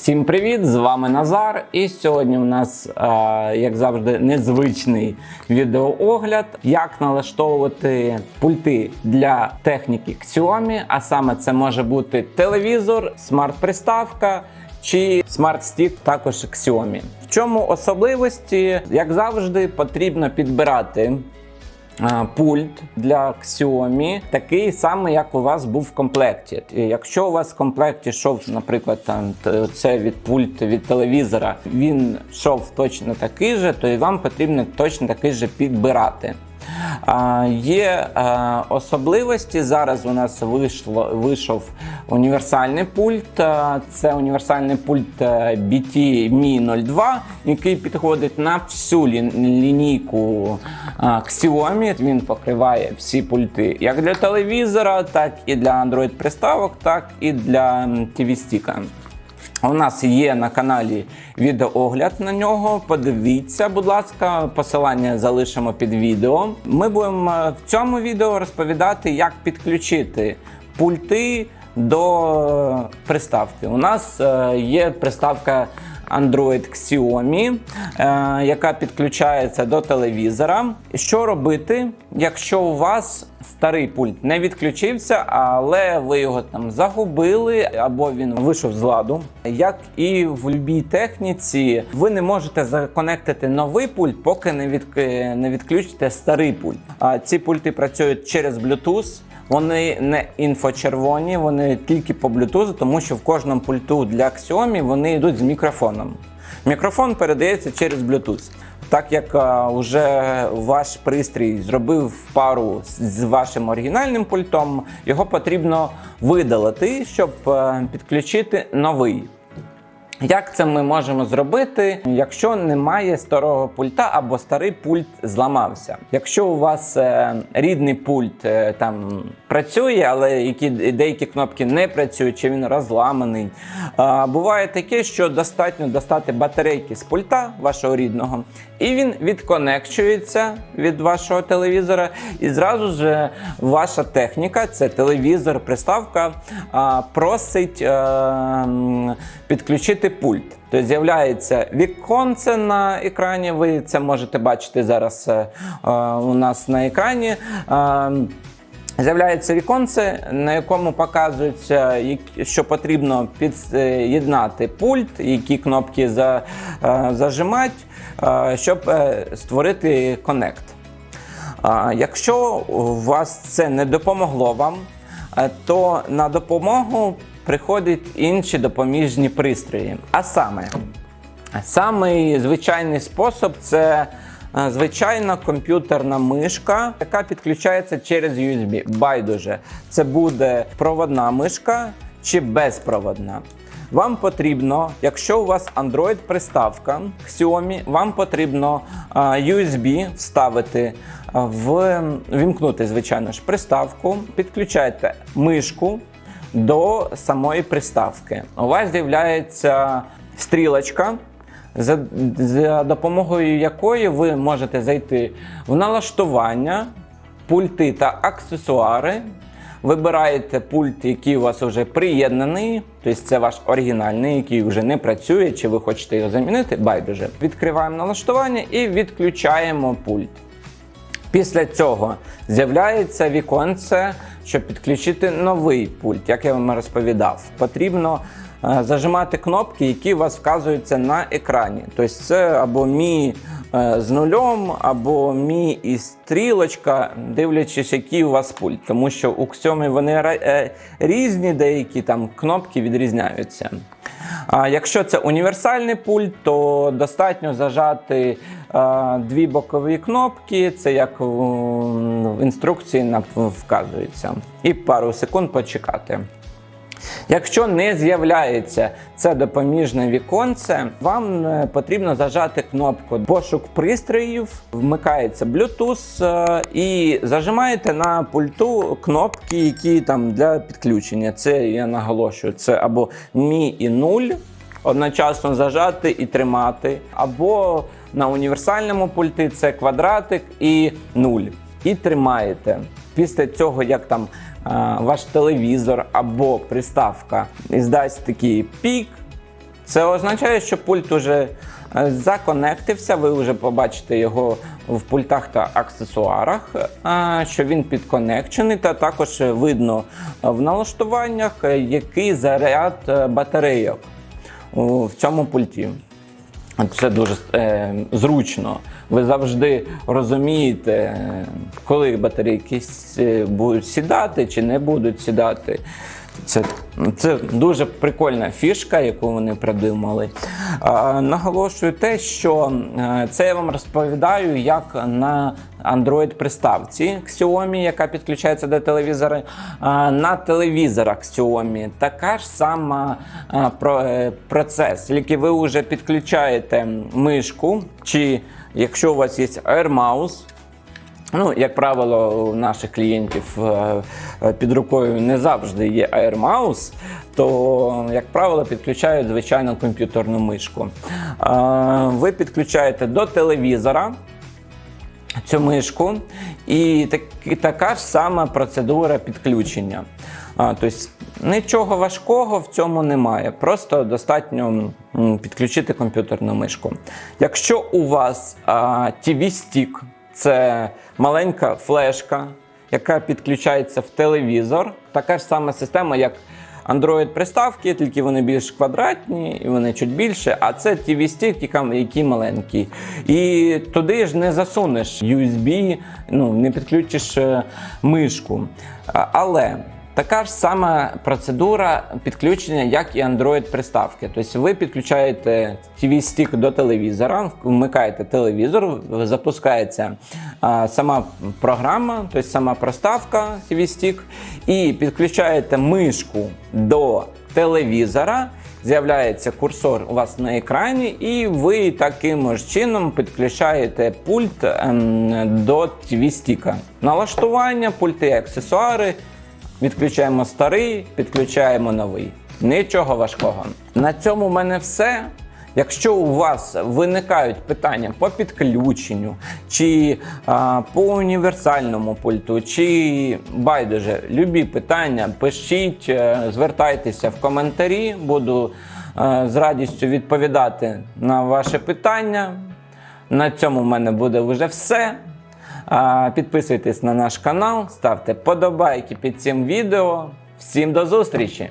Всім привіт! З вами Назар. І сьогодні у нас, е, як завжди, незвичний відеоогляд, як налаштовувати пульти для техніки Xiaomi, а саме це може бути телевізор, смарт-приставка чи смарт-стік також Xiaomi. В чому особливості, як завжди, потрібно підбирати Пульт для Xiaomi такий самий, як у вас був в комплекті. Якщо у вас в комплекті йшов, наприклад, там це від пульт від телевізора, він йшов точно такий же, то і вам потрібно точно такий же підбирати. Є особливості. Зараз у нас вийшло, вийшов універсальний пульт. Це універсальний пульт е, BT Mi 02, який підходить на всю лі- лінійку Xiaomi. Він покриває всі пульти як для телевізора, так і для Android приставок, так і для TV стіка. У нас є на каналі відеоогляд на нього. Подивіться, будь ласка, посилання залишимо під відео. Ми будемо е, в цьому відео розповідати, як підключити пульти до е, приставки. У нас е, є приставка Android Xiaomi, е, яка підключається до телевізора. Що робити, якщо у вас старий пульт не відключився, але ви його там загубили або він вийшов з ладу? Як і в будь-якій техніці, ви не можете законектити новий пульт, поки не, від... не відключите старий пульт. А ці пульти працюють через Bluetooth. Вони не інфочервоні, вони тільки по Bluetooth, тому що в кожному пульту для Xiaomi вони йдуть з мікрофоном. Мікрофон передається через Bluetooth. Так як вже ваш пристрій зробив пару з- з вашим оригінальним пультом, його потрібно видалити, щоб е, підключити новий. Як це ми можемо зробити, якщо немає старого пульта або старий пульт зламався? Якщо у вас е, рідний пульт е, там працює, але які деякі кнопки не працюють, чи він розламаний. А, буває таке, що достатньо достати батарейки з пульта вашого рідного, і він відконекчується від вашого телевізора, і зразу ж е, ваша техніка, це телевізор, приставка, а, просить е, підключити пульт. Тобто з'являється віконце на екрані. Ви це можете бачити зараз е, е, у нас на екрані. Е, З'являється віконце, на якому показується, що потрібно під'єднати пульт, які кнопки за, зажимати, щоб створити коннект. Якщо у вас це не допомогло вам, то на допомогу приходять інші допоміжні пристрої. А саме, самий звичайний спосіб це е, звичайна комп'ютерна мишка, яка підключається через USB. Байдуже, це буде проводна мишка чи безпроводна. Вам потрібно, якщо у вас Android приставка Xiaomi, вам потрібно USB вставити в вімкнути, звичайно ж, приставку, підключайте мишку до самої приставки. У вас з'являється стрілочка, за, за допомогою якої ви можете зайти в налаштування, пульти та аксесуари. Вибираєте пульт, який у вас вже приєднаний, тобто це ваш оригінальний, який вже не працює, чи ви хочете його замінити, байдуже. Відкриваємо налаштування і відключаємо пульт. Після цього з'являється віконце, щоб підключити новий пульт, як я вам розповідав. Потрібно е, зажимати кнопки, які у вас вказуються на екрані. Тобто це або мі з нульом, або мі і стрілочка, дивлячись, який у вас пульт. Тому що у Xiaomi вони е, різні, деякі там кнопки відрізняються. А якщо це універсальний пульт, то достатньо зажати е, дві бокові кнопки, це як в, в інструкції вказується, і пару секунд почекати. Якщо не з'являється це допоміжне віконце, вам е, потрібно зажати кнопку пошук пристроїв, вмикається Bluetooth е, і зажимаєте на пульту кнопки, які там для підключення. Це я наголошую, це або мі і 0, одночасно зажати і тримати, або на універсальному пульті це квадратик і 0. І тримаєте. Після цього, як там ваш телевізор або приставка здасть такий пік, Це означає, що пульт уже е, законектився, ви вже побачите його в пультах та аксесуарах, е, що він підконекчений, та також видно в налаштуваннях, е, який заряд е, батарейок в цьому пульті. Це дуже е, зручно. Ви завжди розумієте, коли батарейки е, будуть сідати чи не будуть сідати. Це, це дуже прикольна фішка, яку вони придумали. А, наголошую те, що е, це я вам розповідаю як на Android-приставці Xiaomi, яка підключається до телевізора. А, на телевізорах Xiaomi така ж сама е, процес. Тільки ви вже підключаєте мишку, чи якщо у вас є AirMouse, Ну, як правило, у наших клієнтів е, е, під рукою не завжди є AirMouse, то, як правило, підключають звичайну комп'ютерну мишку. Е, Ви підключаєте до телевізора цю мишку, і така ж сама процедура підключення. Тобто нічого важкого в цьому немає. Просто достатньо підключити комп'ютерну мишку. Якщо у вас TV-стік, це маленька флешка, яка підключається в телевізор, така ж сама система, як Android-приставки, тільки вони більш квадратні і вони чуть більше, а це TV-стік, які, які маленькі. І туди ж не засунеш USB, ну, не підключиш е, мишку. Але така ж сама процедура підключення, як і Android-приставки. Тобто ви підключаєте TV-стік до телевізора, вмикаєте телевізор, запускається сама програма, тобто сама проставка TV-стік, і підключаєте мишку до телевізора. З'являється курсор у вас на екрані, і ви таким ж чином підключаєте пульт ем, до TV-стіка. Налаштування, пульти, аксесуари. Відключаємо старий, підключаємо новий. Нічого важкого. На цьому в мене все. Якщо у вас виникають питання по підключенню, чи а, по універсальному пульту, чи байдуже, любі питання, пишіть, е, звертайтеся в коментарі. Буду е, з радістю відповідати на ваші питання. На цьому в мене буде вже все. Підписуйтесь на наш канал, ставте подобайки під цим відео. Всім до зустрічі!